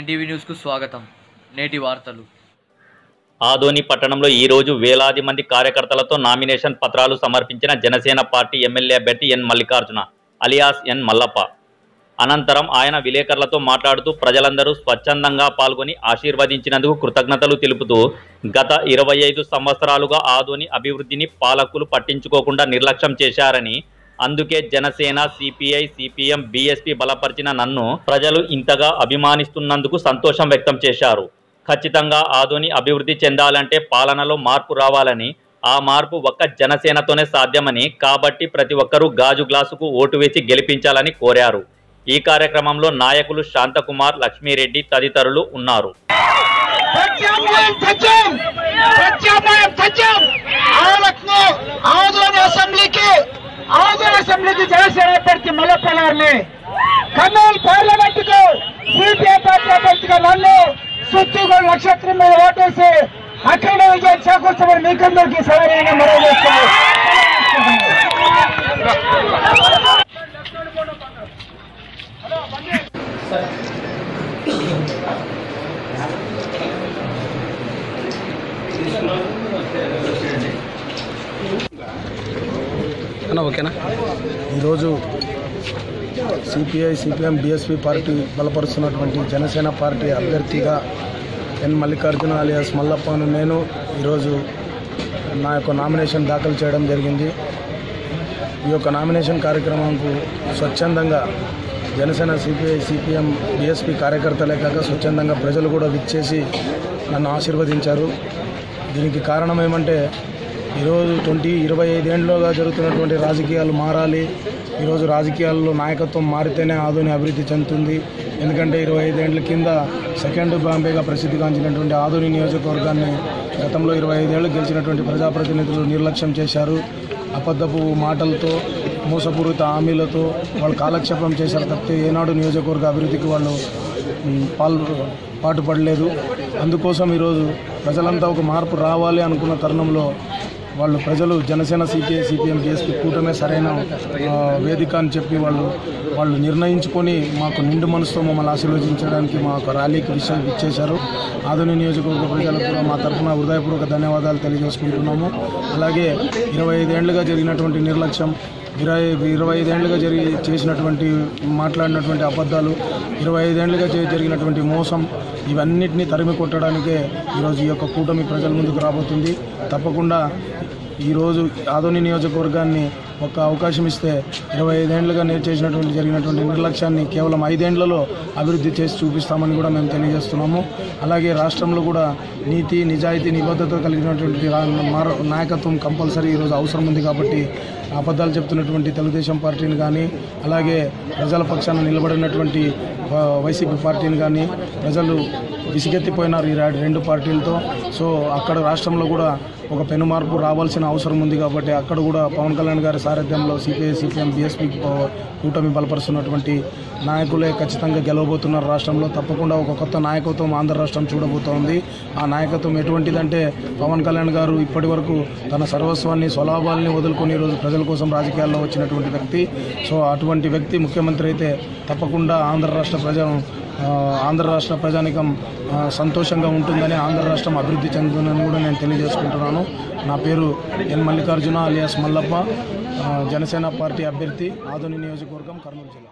NTV న్యూస్కు స్వాగతం. నేటి వార్తలు. ఆదోని పట్టణంలో ఈ రోజు వేలాది మంది కార్యకర్తలతో నామినేషన్ పత్రాలు సమర్పించిన జనసేన పార్టీ ఎమ్మెల్యే అభ్యర్థి N Mallikarjuna alias N Mallappa. అనంతరం ఆయన విలేకరులతో మాట్లాడుతూ ప్రజలందరూ స్వచ్ఛందంగా పాల్గొని ఆశీర్వదించినందుకు కృతజ్ఞతలు తెలుపుతూ గత ఇరవై ఐదు సంవత్సరాలుగా ఆదోని అభివృద్ధిని పాలకులు పట్టించుకోకుండా నిర్లక్ష్యం చేశారని అందుకే జనసేన సిపిఐ సిపిఎం బీఎస్పీ బలపరిచిన నన్ను ప్రజలు ఇంతగా అభిమానిస్తున్నందుకు సంతోషం వ్యక్తం చేశారు. ఖచ్చితంగా ఆదోని అభివృద్ధి చెందాలంటే పాలనలో మార్పు రావాలని ఆ మార్పు ఒక్క జనసేనతోనే సాధ్యమని కాబట్టి ప్రతి ఒక్కరూ గాజు గ్లాసుకు ఓటు వేసి గెలిపించాలని కోరారు. ఈ కార్యక్రమంలో నాయకులు శాంతకుమార్ లక్ష్మీరెడ్డి తదితరులు ఉన్నారు. ప్రత్యామ్నాయం సత్యం! ప్రత్యామ్నాయం సత్యం! ఆలక్ను ఆదోని అసెంబ్లీకి జనసేన అభ్యర్థి మల్లప్ప కర్నూలు పార్లమెంట్కు సిపిఐ పార్టీ అభ్యర్థిగా నన్ను సుత్తుగో నక్షత్రం మీద ఓటేసి అఖండ విజయం చేకూర్చమని మీకందరికీ సరైన మనం చేస్తున్నాం అన్న ఓకేనా? ఈరోజు సిపిఐ సిపిఎం బిఎస్పి పార్టీ బలపరుస్తున్నటువంటి జనసేన పార్టీ అభ్యర్థిగా ఎన్ మల్లికార్జున అలియాస్ మల్లప్పను నేను ఈరోజు నా యొక్క నామినేషన్ దాఖలు చేయడం జరిగింది. ఈ యొక్క నామినేషన్ కార్యక్రమంకు స్వచ్ఛందంగా జనసేన సిపిఐ సిపిఎం బిఎస్పి కార్యకర్తలే కాక స్వచ్ఛందంగా ప్రజలు కూడా విచ్చేసి నన్ను ఆశీర్వదించారు. దీనికి కారణం ఏమంటే ఈరోజు ట్వంటీ ఇరవై ఐదేండ్లుగా జరుగుతున్నటువంటి రాజకీయాలు మారాలి. ఈరోజు రాజకీయాల్లో నాయకత్వం మారితేనే ఆదోని అభివృద్ధి చెందుతుంది. ఎందుకంటే ఇరవై ఐదేళ్ళ కింద సెకండ్ బాంబేగా ప్రసిద్ధిగాంచినటువంటి ఆదోని నియోజకవర్గాన్ని గతంలో ఇరవై ఐదేళ్ళు గెలిచినటువంటి ప్రజాప్రతినిధులు నిర్లక్ష్యం చేశారు. అబద్ధపు మాటలతో మోసపూరిత హామీలతో వాళ్ళు కాలక్షేపం చేశారు తప్పితే ఏనాడు నియోజకవర్గ అభివృద్ధికి వాళ్ళు పాల్ పాటుపడలేదు. అందుకోసం ఈరోజు ప్రజలంతా ఒక మార్పు రావాలి అనుకున్న తరుణంలో వాళ్ళు ప్రజలు జనసేన సిపిఐ సిపిఎం బీఎస్పీ కూటమే సరైన వేదిక అని చెప్పి వాళ్ళు వాళ్ళు నిర్ణయించుకొని మాకు నిండు మనసుతో మమ్మల్ని ఆశీర్వదించడానికి మా యొక్క ర్యాలీకి విషయం ఇచ్చేశారు. ఆధునిక నియోజకవర్గ ప్రజలకు కూడా మా తరఫున హృదయపూర్వక ధన్యవాదాలు తెలియజేసుకుంటున్నాము. అలాగే ఇరవై ఐదేళ్ళుగా జరిగినటువంటి నిర్లక్ష్యం ఇరవై ఇరవై ఐదేళ్ళుగా జరిగి చేసినటువంటి మాట్లాడినటువంటి అబద్ధాలు ఇరవై ఐదేళ్ళుగా జరిగినటువంటి మోసం ఇవన్నిటిని తరిమి కొట్టడానికే ఈరోజు ఈ యొక్క కూటమి ప్రజల ముందుకు రాబోతుంది. తప్పకుండా ఈరోజు ఆదోని నియోజకవర్గాన్ని ఒక అవకాశం ఇస్తే ఇరవై ఐదేండ్లుగా నేను చేసినటువంటి జరిగినటువంటి నిర్లక్ష్యాన్ని కేవలం ఐదేండ్లలో అభివృద్ధి చేసి చూపిస్తామని కూడా మేము తెలియజేస్తున్నాము. అలాగే రాష్ట్రంలో కూడా నీతి నిజాయితీ నిబద్ధత కలిగినటువంటి మార- నాయకత్వం కంపల్సరీ ఈరోజు అవసరం ఉంది కాబట్టి అబద్ధాలు చెప్తున్నటువంటి తెలుగుదేశం పార్టీని కానీ అలాగే ప్రజల పక్షాన నిలబడినటువంటి వైసీపీ పార్టీని కానీ ప్రజలు విసిగెత్తిపోయినారు ఈ రెండు పార్టీలతో. సో అక్కడ రాష్ట్రంలో కూడా ఒక పెను మార్పు రావాల్సిన అవసరం ఉంది కాబట్టి అక్కడ కూడా పవన్ కళ్యాణ్ గారి సారథ్యంలో సిపిఐ సిపిఎం బీఎస్పీ కూటమి బలపరుస్తున్నటువంటి నాయకులే ఖచ్చితంగా గెలవబోతున్నారు రాష్ట్రంలో. తప్పకుండా ఒక కొత్త నాయకత్వం ఆంధ్ర రాష్ట్రం చూడబోతోంది ఆ నాయకత్వం ఎటువంటిదంటే పవన్ కళ్యాణ్ గారు ఇప్పటి వరకు తన సర్వస్వాన్ని స్వలాభాలని వదులుకొని ఈరోజు ప్రజల కోసం రాజకీయాల్లో వచ్చినటువంటి వ్యక్తి. సో అటువంటి వ్యక్తి ముఖ్యమంత్రి అయితే తప్పకుండా ఆంధ్ర రాష్ట్ర ప్రజలను ఆంధ్ర రాష్ట్ర ప్రజానికం సంతోషంగా ఉంటుందని ఆంధ్ర రాష్ట్రం అభివృద్ధి చెందుతుందని కూడా నేను తెలియజేసుకుంటున్నాను. నా పేరు N Mallikarjuna alias Mallappa Janasena party అభ్యర్థి ఆధుని నియోజకవర్గం కర్నూలు జిల్లా.